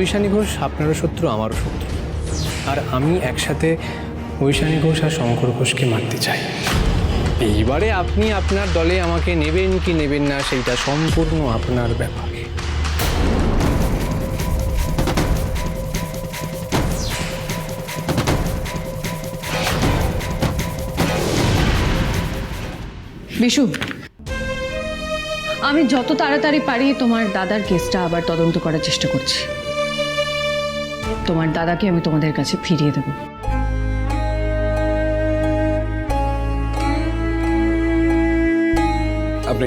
ঐশানী ঘোষ আপনারও শত্রু, আমারও শত্রু। আর আমি একসাথে ঐশানী ঘোষ আর শঙ্কর ঘোষকে মারতে চাই। এইবারে আপনি আপনার দলে আমাকে নেবেন কি নেবেন না, সেইটা সম্পূর্ণ আপনার ব্যাপার। বিশু, আমি যত তাড়াতাড়ি পারি তোমার দাদার কেসটা আবার তদন্ত করার চেষ্টা করছি। তোমার দাদাকে আমি তোমাদের কাছে ফিরিয়ে দেবো। আপনি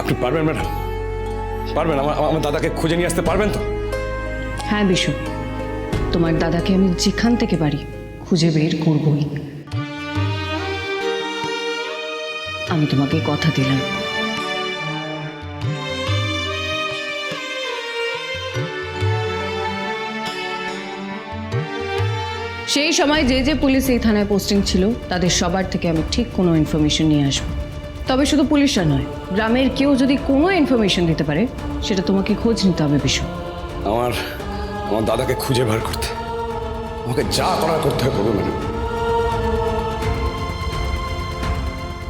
আপনি পারবেন ম্যাডাম? পারবেন আমার আমার দাদাকে খুঁজে নিয়ে আসতে পারবেন তো? হ্যাঁ বিশু। তোমার দাদাকে আমি যেখান থেকে পারি খুঁজে বের করবই। আমি তোমাকে কথা দিলাম। সেই সময় যে যে পুলিশ এই থানায় পোস্টিং ছিল, তাদের সবার থেকে আমি ঠিক কোনো ইনফরমেশন নিয়ে আসব। তবে শুধু পুলিশরা নয়, গ্রামের কেউ যদি কোনো ইনফরমেশন দিতে পারে, সেটা তোমাকে খোঁজ নিতে হবে বিশু। আমার আমার দাদাকে খুঁজে বার করতে। আমাকে যা করার করতে হবে করব ম্যাডাম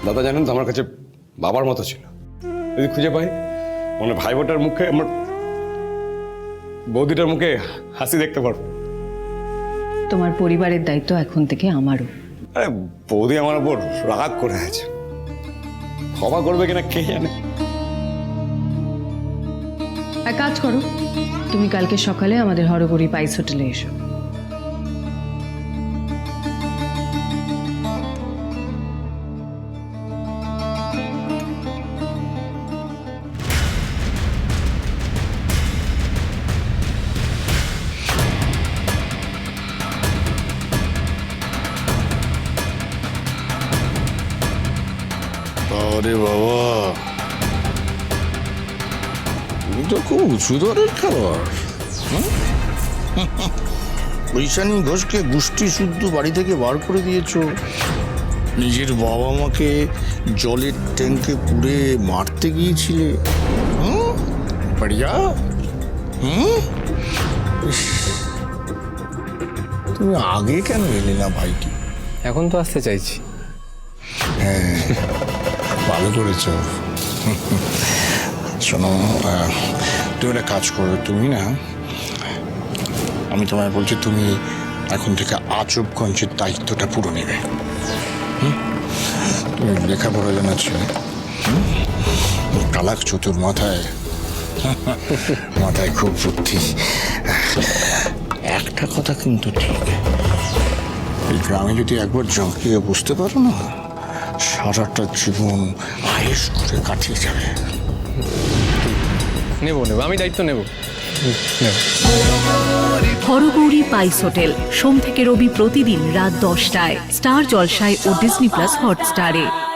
দাদা জানেন তো আমার কাছে বাবার মতো ছিল। যদি খুঁজে পাই মানে ভাই বোটার মুখে, আমার বৌদিটার মুখে হাসি দেখতে পারব। তোমার পরিবারের দায়িত্ব এখন থেকে আমারও। আরে বৌদি আমার উপর রাগ করে আছে। ক্ষমা করবে কিনা কে জানে? এক কাজ করো তুমি কালকে সকালে আমাদের হরগরি পাইস হোটেলে এসো। আরে বাবা। তুমি তো খুব উঁচু দরের খাবার ঐশানী ঘোষকে গোষ্ঠী শুদ্ধ বাড়ি থেকে বার করে দিয়েছ। নিজের বাবা মাকে জলের ট্যাঙ্কে পুড়ে মারতে গিয়েছিলে। হুম? বাড়িয়া হুম? তুমি আগে কেন এলে না ভাইটি? এখন তো আসতে চাইছি। ভালো করেছ। শোনো তুমি একটা কাজ করো, তুমি না, আমি তোমায় বলছি তুমি এখন থেকে আচবগঞ্জের দায়িত্বটা পুরো নেবে? তুমি লেখাপড়া জানাচ্ছ কালাক চতুর মাথায় মাথায় খুব বুদ্ধি। একটা কথা কিন্তু ঠিক। এই গ্রামে যদি একবার জাঁকিয়ে বুঝতে পারো না সারাটা জীবন আয়েস করে কাটিয়ে যাবে। নেব নেব আমি দায়িত্ব নেব। হরগৌরী পাইস হোটেল সোম থেকে রবি প্রতিদিন রাত দশটায় স্টার জলসায় ও ডিসনি প্লাস হটস্টারে।